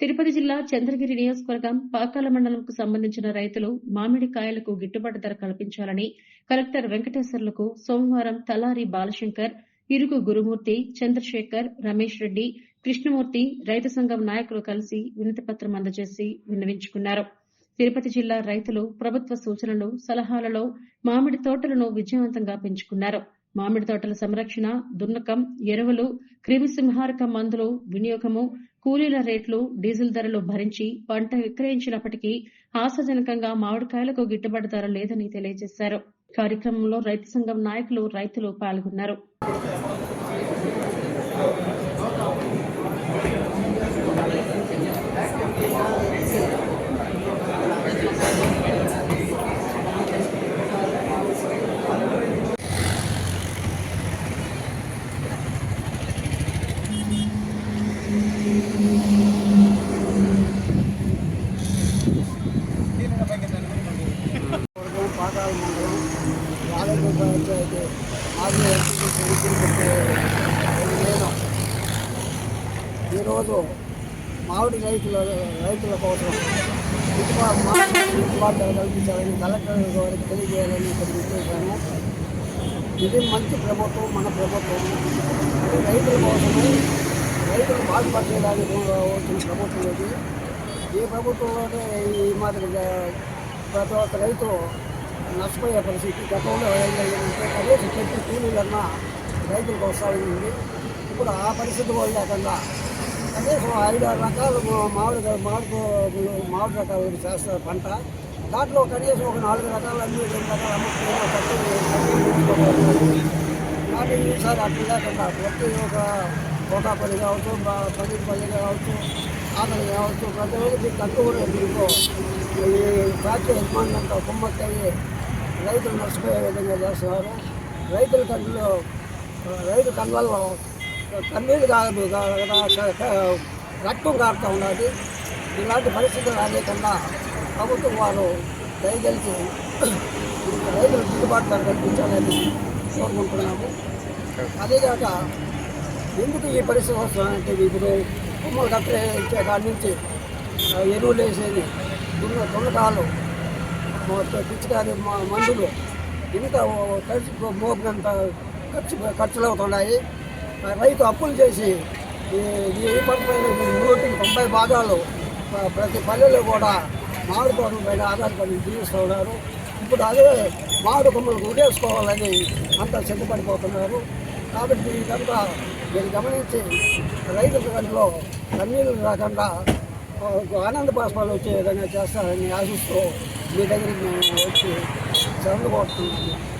తిరుపతి జిల్లా చంద్రగిరి నియోజకవర్గం పాకాల మండలంకు సంబంధించిన రైతులు మామిడి కాయలకు గిట్టుబాటు ధర కల్పించాలని కలెక్టర్ వెంకటేశ్వర్లకు సోమవారం తలారి బాలశంకర్ ఇరుగు గురుమూర్తి చంద్రశేఖర్ రమేష్ రెడ్డి కృష్ణమూర్తి రైతు సంఘం నాయకులు కలిసి వినతిపత్రం అందజేసి విన్నవించుకున్నారు. తిరుపతి జిల్లా రైతులు ప్రభుత్వ సూచనలు సలహాలలో మామిడి తోటలను విజయవంతంగా పెంచుకున్నారు. మామిడి తోటల సంరక్షణ దున్నకం ఎరువులు క్రిమిసంహారక మందులు వినియోగము కూలీల రేట్లు డీజిల్ ధరలు భరించి పంట విక్రయించినప్పటికీ ఆశాజనకంగా మామిడికాయలకు గిట్టుబాటు ధర లేదని తెలియజేశారు. కార్యక్రమంలో రైతు సంఘం నాయకులు రైతులు పాల్గొన్నారు. పంచాయతీ మాజీ నేను ఈరోజు మామిడి రైతుల రైతుల కోసం గిట్టుబాటు కల్పించాలని కలెక్టర్ గారికి తెలియజేయాలని ఇక్కడ విచ్చేసాను ఇది మంచి ప్రభుత్వం మన ప్రభుత్వం. రైతుల కోసమే రైతులు బాధపడేదానికి వచ్చిన ప్రభుత్వం ఇది. ఈ ప్రభుత్వంలోనే ఈ మాదిరిగా ప్రతి ఒక్క రైతు నష్టపోయే పరిస్థితి. గతంలో కనీసం చెట్టు కూలీలన్నా రైతులకు వస్తాయి ఇప్పుడు ఆ పరిస్థితి కూడా లేకుండా కనీసం ఐదు ఆరు రకాలు మా- మామిడి మామిడి మామిడి రకాలు చేస్తారు పంట. దాంట్లో కనీసం ఒక నాలుగు రకాలు అన్ని రెండు రకాలు అమ్ముకునే కానీ ఈసారి అట్లా లేకుండా ప్రతి ఒక్క కోటాపల్లి కావచ్చు బ- పల్లి కావచ్చు ఆకలి కావచ్చు ప్రతి ఒక్కరికి తక్కువ రేటుతో ఈ ఫ్యాక్టరీ యజమాని రైతులు నష్టపోయే విధంగా చేస్తున్నారు రైతుల కళ్ళు రైతు కళ్ళల్లో కన్నీళ్ళు కాదు రక్తం కారుతూ ఉన్నది ఇలాంటి పరిస్థితులు రాలేకుండా ప్రభుత్వం వారు దయచేసి రైతులు గిట్టుబాటు ధర కల్పించాలని కోరుకుంటున్నాము అదేకాక ఎందుకు ఈ పరిస్థితి వస్తుందంటే ఇప్పుడు కొమ్మలు కట్టే ఇచ్చే కాడి నుంచి ఎరువులు వేసేది దున్న దున్నకాలు పిచ్చికారి మందులు ఇంత ఖర్చు మోపినంత ఖర్చు ఖర్చులు అవుతున్నాయి. రైతు అప్పులు చేసి ఈ ఈ పంట నూటికి తొంభై భాగాలు ప్రతి పల్లెలో కూడా మామిడి తోటల పైన ఆధారపడి జీవిస్తూ ఉన్నారు. ఇప్పుడు అదే మామిడి కొమ్మలు ఉడేసుకోవాలని అంతా సిద్ధపడిపోతున్నారు. కాబట్టి ఇదంతా మీరు గమనించి రైతుల దాంట్లో కన్నీళ్ళు రాకుండా ఆనంద పాస్పాలు వచ్చే విధంగా చేస్తారని ఆశిస్తూ మీ దగ్గరికి మేము వచ్చి చదువుకోవస్తున్నాము